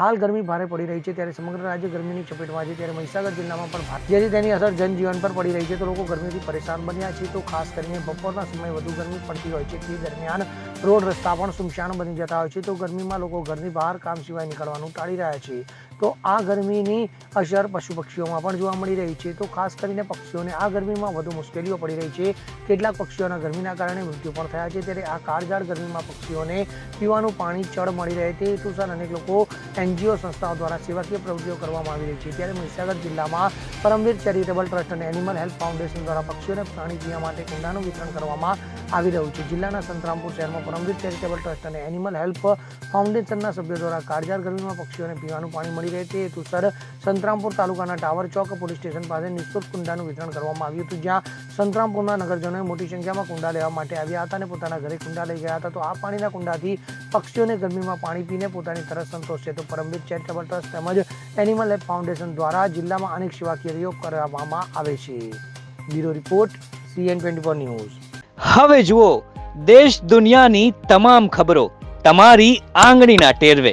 હાલ ગરમી ભારે પડી રહી છે ત્યારે સમગ્ર રાજ્ય ગરમીની ચપેટમાં છે ત્યારે મહીસાગર જિલ્લામાં પણ જેથી તેની અસર જનજીવન પર પડી રહી છે તો લોકો ગરમીથી પરેશાન બન્યા છે તો ખાસ કરીને બપોરના સમયે વધુ ગરમી પડતી હોય છે તે દરમિયાન રોડ રસ્તા પણ સુમશાન બની જતા હોય છે તો ગરમીમાં લોકો ઘરની બહાર કામ સિવાય નીકળવાનું ટાળી રહ્યા છે. તો આ ગરમીની અસર પશુ પક્ષીઓમાં પણ જોવા મળી રહી છે. તો ખાસ કરીને પક્ષીઓને આ ગરમીમાં વધુ મુશ્કેલીઓ પડી રહી છે. કેટલાક પક્ષીઓના ગરમીના કારણે મૃત્યુ પણ થયા છે. ત્યારે આ કાળઝાળ ગરમીમાં પક્ષીઓને પીવાનું પાણી ચડ મળી રહે તે હેતુસર અનેક લોકો એનજીઓ સંસ્થાઓ દ્વારા સેવાકીય પ્રવૃત્તિઓ કરવામાં આવી રહી છે. ત્યારે મહીસાગર જિલ્લામાં પરમવીર ચેરિટેબલ ટ્રસ્ટ અને એનિમલ હેલ્થ ફાઉન્ડેશન દ્વારા પક્ષીઓને પાણી પીવા માટે કુંડાનું વિતરણ કરવામાં આવી રહ્યું છે. જિલ્લાના સંતરામપુર શહેરમાં પરમવીર ચેરિટેબલ ટ્રસ્ટ અને એનિમલ હેલ્પ ફાઉન્ડેશનના સભ્યો દ્વારા કાળઝાળ ગરમીમાં પક્ષીઓને પીવાનું પાણી મળી રહે તે હેતુસર સંતરામપુર તાલુકાના ટાવર ચોક પોલીસ સ્ટેશન પાસે નિઃશુલ્ક કુંડાનું વિતરણ કરવામાં આવ્યું હતું, જ્યાં સંતરામપુરના નગરજનોએ મોટી સંખ્યામાં કુંડા લેવા માટે આવ્યા હતા અને પોતાના ઘરે કુંડા લઈ ગયા હતા. તો આ પાણીના કુંડાથી પક્ષીઓને ગરમીમાં પાણી પીને પોતાની તરસ સંતોષશે તો પરમવીર ચેરિટેબલ ટ્રસ્ટ તેમજ એનિમલ હેલ્થ ફાઉન્ડેશન દ્વારા જિલ્લામાં અનેક સેવાકીય પ્રયોગ કરવામાં આવે છે. Bureau report, CN twenty news. હવે જુઓ, દેશ દુનિયાની તમામ ખબરો તમારી આંગળીના ટેરવે.